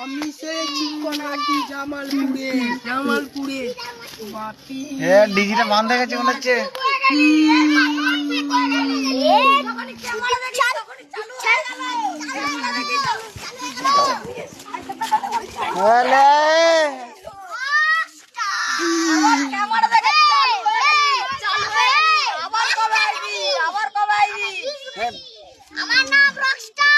আমি সে চিকনাটি জামালপুরে। জামালপুরে। বাপি। এ ডিজিটা বান্ধ হয়ে গেছে মনে হচ্ছে। বলে আমার নাম রকস্টার